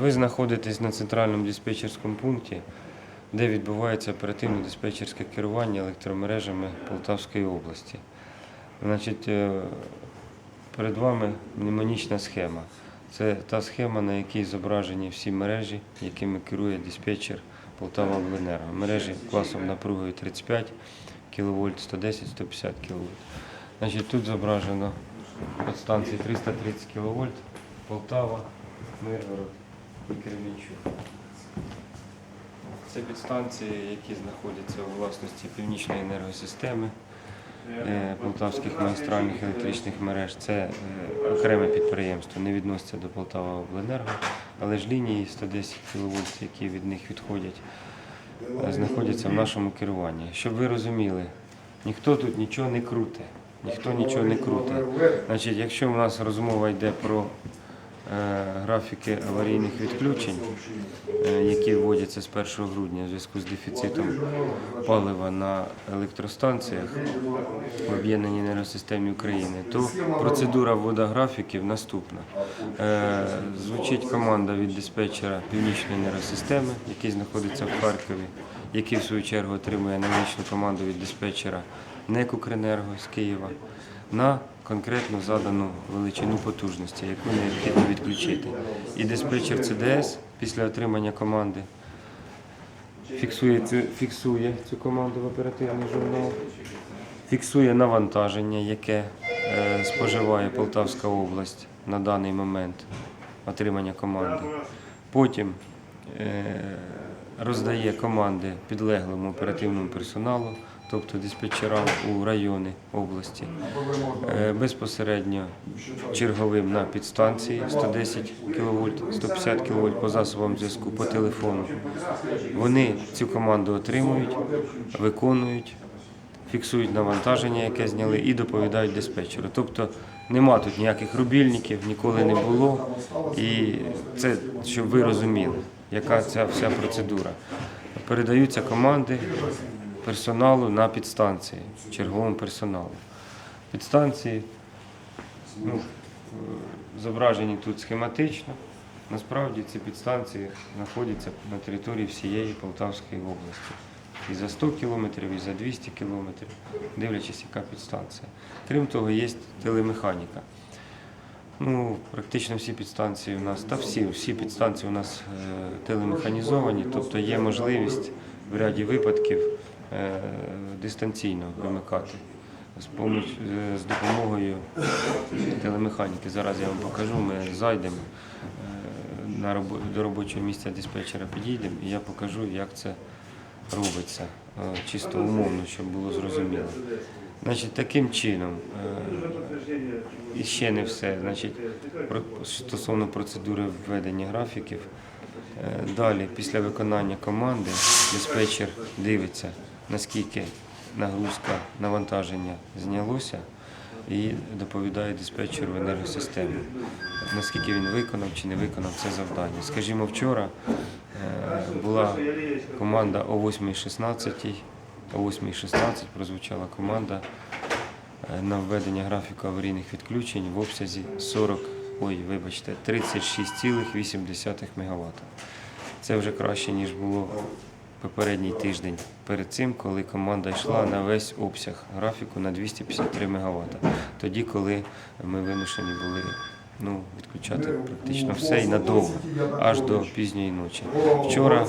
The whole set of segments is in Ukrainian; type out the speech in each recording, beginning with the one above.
Ви знаходитесь на центральному диспетчерському пункті, де відбувається оперативно-диспетчерське керування електромережами Полтавської області. Значить, е, перед вами мнемонічна схема. Це та схема, на якій зображені всі мережі, якими керує диспетчер Полтава Обленерго. Мережі класом напругою 35 кВт, 110, 150 кВт. Значить, тут зображено підстанції 330 кВт, Полтава, Миргород Кременчук. Це підстанції, які знаходяться у власності Північної енергосистеми, е, Полтавських магістральних електричних мереж. Це е, окреме підприємство, не відноситься до Полтава Обленерго, але ж лінії 110 кВт, які від них відходять, е, знаходяться в нашому керуванні. Щоб ви розуміли, ніхто тут нічого не круте. Ніхто нічого не круте. Значить, якщо в нас розмова йде про графіки аварійних відключень, е, які вводяться з 1 грудня в зв'язку з дефіцитом палива на електростанціях в об'єднаній енергосистемі України, то процедура ввода графіків наступна. Е, Звучить команда від диспетчера Північної енергосистеми, який знаходиться в Харкові, який в свою чергу отримує аналогічну команду від диспетчера НЕК «Укренерго» з Києва на конкретно задану величину потужності, яку необхідно відключити. І диспетчер ЦДС після отримання команди фіксує цю, фіксує цю команду в оперативний журнал, фіксує навантаження, яке е, споживає Полтавська область на даний момент отримання команди. Потім е, роздає команди підлеглому оперативному персоналу, тобто диспетчерам у райони області, Е, безпосередньо черговим на підстанції 110 кВт, 150 кВт по засобам зв'язку по телефону. Вони цю команду отримують, виконують, фіксують навантаження, яке зняли, і доповідають диспетчеру. Тобто нема тут ніяких рубільників, ніколи не було. І це, щоб ви розуміли, яка ця вся процедура. Передаються команди персоналу на підстанції, черговому персоналу. Підстанції ну, зображені тут схематично. Насправді ці підстанції знаходяться на території всієї Полтавської області. І за 100 кілометрів, і за 200 кілометрів, дивлячись, яка підстанція. Крім того, є телемеханіка. Ну, практично всі підстанції у нас, та всі, всі підстанції у нас е, телемеханізовані, тобто є можливість в ряді випадків дистанційно вимикати е, з допомогою телемеханіки. Зараз я вам покажу, ми зайдемо е, на до робочого місця диспетчера, підійдемо і я покажу, як це робиться, е, чисто умовно, щоб було зрозуміло. Значить, таким чином, е, і ще не все. Значить, стосовно процедури введення графіків. Е, Далі, після виконання команди, диспетчер дивиться, наскільки нагрузка, навантаження знялося, і доповідає диспетчеру енергосистеми, наскільки він виконав чи не виконав це завдання. Скажімо, вчора е, була команда о 8.16, о 8.16 прозвучала команда е, на введення графіку аварійних відключень в обсязі 40, ой, вибачте, 36,8 МВт. Це вже краще, ніж було попередній тиждень перед цим, коли команда йшла на весь обсяг графіку на 253 МВт. Тоді, коли ми вимушені були ну, відключати практично все і надовго, аж до пізньої ночі. Вчора,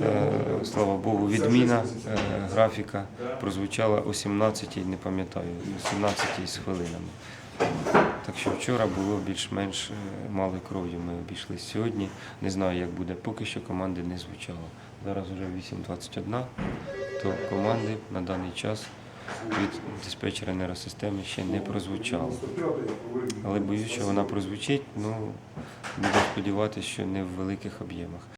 е, слава Богу, відміна е, графіка прозвучала о 17-й, не пам'ятаю, о 17 з хвилинами. Так що вчора було більш-менш е, малою кров'ю ми обійшлися. Сьогодні не знаю, як буде, поки що команди не звучало. Зараз вже 8.21, то команди на даний час від диспетчера енергосистеми ще не прозвучало. Але боюсь, що вона прозвучить, ну буду сподіватися, що не в великих об'ємах.